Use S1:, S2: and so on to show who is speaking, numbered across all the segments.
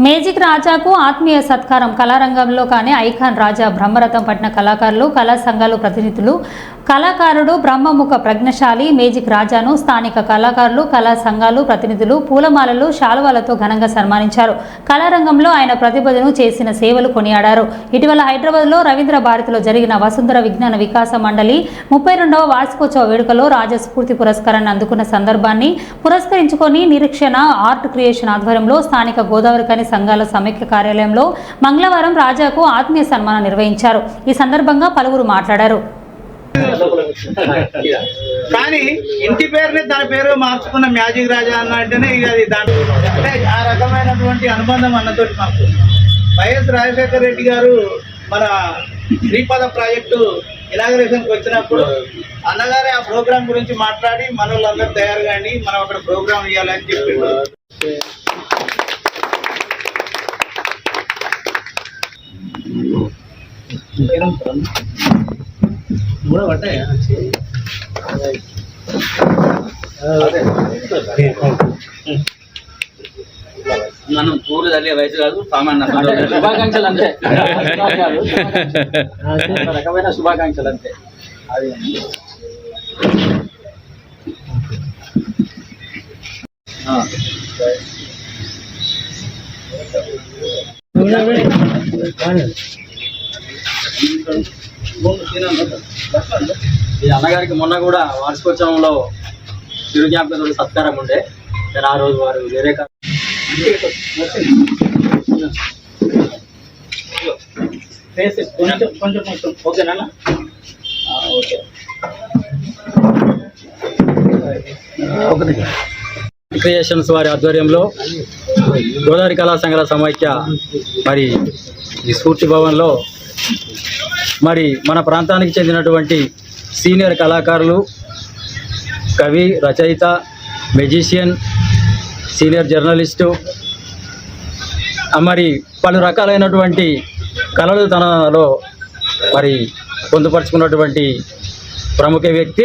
S1: Magic రాజాకు ఆత్మీయ సత్కారం కళారంగంలో కానీ ఐకాన్ రాజా బ్రహ్మరథం పట్టిన కళాకారులు కళా సంఘాలు ప్రతినిధులు కళాకారుడు బ్రహ్మముఖ ప్రజ్ఞశాలి మేజిక్ రాజాను స్థానిక కళాకారులు కళా సంఘాలు ప్రతినిధులు పూలమాలలు శాలువాలతో ఘనంగా సన్మానించారు. కళారంగంలో ఆయన ప్రతిభను చేసిన సేవలు కొనియాడారు. ఇటీవల హైదరాబాద్లో రవీంద్ర భారతిలో జరిగిన వసుంధర విజ్ఞాన వికాస మండలి ముప్పై రెండవ వార్షికోత్సవ వేడుకలో రాజస్ఫూర్తి పురస్కారాన్ని అందుకున్న సందర్భాన్ని పురస్కరించుకొని నిరీక్షణ ఆర్ట్ క్రియేషన్ ఆధ్వర్యంలో స్థానిక గోదావరికని సంఘాల సమైక్య కార్యాలయంలో మంగళవారం రాజాకు ఆత్మీయ సన్మానం నిర్వహించారు. ఈ సందర్భంగా పలువురు మాట్లాడారు.
S2: కానీ ఇంటి పేరుని తన పేరు మార్చుకున్న మ్యాజిక్ రాజా అన్న అంటేనే ఇక అది దాంట్లో అంటే ఆ రకమైనటువంటి అనుబంధం అన్నతోటి మాకు. వైఎస్ రాజశేఖర రెడ్డి గారు మన శ్రీపద ప్రాజెక్టు ఇనాగ్రేషన్కి వచ్చినప్పుడు అన్నగారే ఆ ప్రోగ్రామ్ గురించి మాట్లాడి మన వాళ్ళందరూ తయారు కానీ మనం అక్కడ ప్రోగ్రామ్ ఇవ్వాలని చెప్పిండు. కూడా పడ్డాయా
S3: మనం పూలు తల్లి వయసు కాదు సామాన్య శుభాకాంక్షలు అంతే. ఒక రకమైన శుభాకాంక్షలు అంతే. అది. ఆ. ఈ అన్నగారికి మొన్న కూడా వార్షికోత్సవంలో చిరు జ్ఞాపకం సత్కారం ఉండే. నేను ఆ రోజు వారు వేరే
S2: కొంచెం కొంచెం కొంచెం ఓకేనా
S3: ఓకే క్రియేషన్స్ వారి ఆధ్వర్యంలో గోదావరి కళా సంఘాల సమైక్య మరి ఈ స్ఫూర్తి భవన్లో మరి మన ప్రాంతానికి చెందినటువంటి సీనియర్ కళాకారులు కవి రచయిత మెజిషియన్ సీనియర్ జర్నలిస్టు మరి పలు రకాలైనటువంటి కళలు తనలో మరి పొందుపరుచుకున్నటువంటి ప్రముఖ వ్యక్తి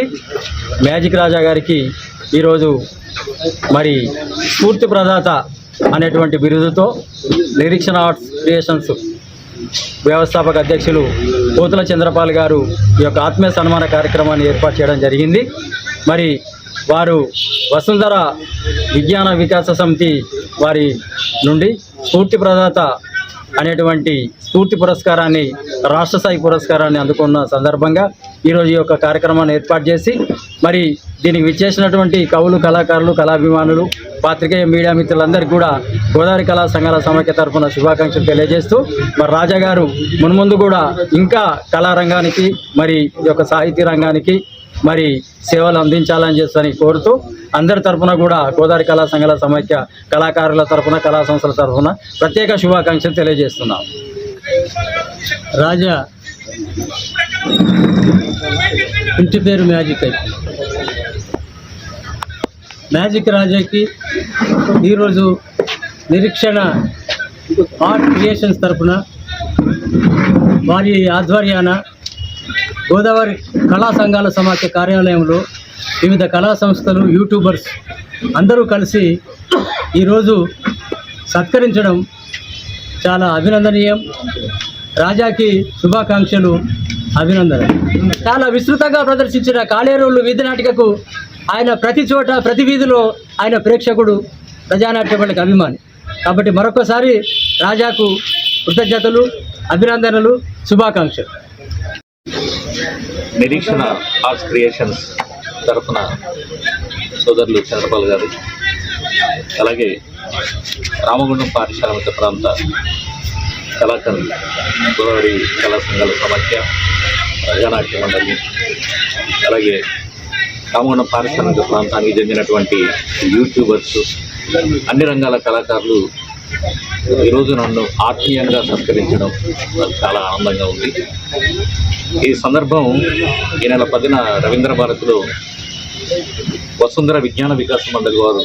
S3: మ్యాజిక్ రాజా గారికి ఈరోజు మరి స్ఫూర్తి ప్రదాత అనేటువంటి బిరుదుతో నిరీక్షణ ఆర్ట్స్ క్రియేషన్స్ వ్యవస్థాపక అధ్యక్షులు పోతుల చంద్రపాల్ గారు ఈ యొక్క ఆత్మీయ సన్మాన కార్యక్రమాన్ని ఏర్పాటు చేయడం జరిగింది. మరి వారు వసుంధర విజ్ఞాన వికాస సమితి వారి నుండి స్ఫూర్తి ప్రదాత అనేటువంటి స్ఫూర్తి పురస్కారాన్ని రాష్ట్ర స్థాయి పురస్కారాన్ని అందుకున్న సందర్భంగా ఈరోజు ఈ యొక్క కార్యక్రమాన్ని ఏర్పాటు చేసి మరి దీనికి విచ్చేసినటువంటి కవులు కళాకారులు కళాభిమానులు పాత్రికేయ మీడియా మిత్రులందరికీ కూడా గోదావరి కళా సంఘాల సమాఖ్య తరఫున శుభాకాంక్షలు తెలియజేస్తూ మరి రాజా గారు మున్ముందు కూడా ఇంకా కళారంగానికి మరి ఈ యొక్క సాహితీ రంగానికి మరి సేవలు అందించాలని చేస్తారని కోరుతూ అందరి తరఫున కూడా గోదావరి కళా సంఘాల సమైక్య కళాకారుల తరఫున కళా సంస్థల తరఫున ప్రత్యేక శుభాకాంక్షలు తెలియజేస్తున్నాం.
S4: రాజా ఇంటి పేరు మ్యాజిక్ అయితే మ్యాజిక్ రాజాకి ఈరోజు నిరీక్షణ ఆర్ట్ క్రియేషన్స్ తరపున వారి ఆధ్వర్యాన గోదావరి కళా సంఘాల సమాఖ్య కార్యాలయంలో వివిధ కళా సంస్థలు యూట్యూబర్స్ అందరూ కలిసి ఈరోజు సత్కరించడం చాలా అభినందనీయం. రాజాకి శుభాకాంక్షలు అభినందన చాలా విస్తృతంగా ప్రదర్శించిన కాళేరోళ్ళు వీధి నాటికకు ఆయన ప్రతి చోట ప్రతి వీధిలో ఆయన ప్రేక్షకుడు ప్రజానాట్యపల్లికి అభిమాని. కాబట్టి మరొకసారి రాజాకు కృతజ్ఞతలు అభినందనలు శుభాకాంక్షలు.
S5: నిరీక్షణ ఆర్ట్స్ క్రియేషన్స్ తరఫున సోదరులు చంద్రపాల్ గారు అలాగే రామగుండం పారిశ్రామిక ప్రాంత కళాకారులు గోదావరి కళా సంఘాల సమాఖ్య ప్రజానాట్య మండలి అలాగే రామగుండం పారిశ్రామిక ప్రాంతానికి చెందినటువంటి యూట్యూబర్స్ అన్ని రంగాల కళాకారులు ఈరోజు నన్ను ఆత్మీయంగా సత్కరించడం నాకు చాలా ఆనందంగా ఉంది. ఈ సందర్భం ఈ నెల పదిన రవీంద్ర భారతిలో వసుంధర విజ్ఞాన వికాస మండలి వారు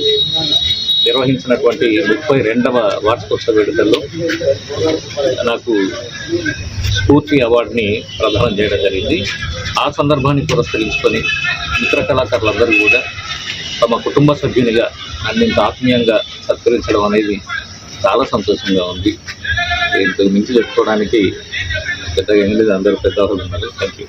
S5: నిర్వహించినటువంటి ముప్పై రెండవ వార్షికోత్సవ వేడుకల్లో నాకు స్ఫూర్తి అవార్డుని ప్రదానం చేయడం జరిగింది. ఆ సందర్భాన్ని పురస్కరించుకొని మిత్ర కళాకారులందరూ కూడా తమ కుటుంబ సభ్యునిగా నన్ను ఇంత ఆత్మీయంగా సత్కరించడం అనేది చాలా సంతోషంగా ఉంది. ఇంతకు మించి చెప్పుకోవడానికి పెద్దగా ఏం లేదు. అందరూ పెద్దవాళ్ళు ఉన్నారు. Thank you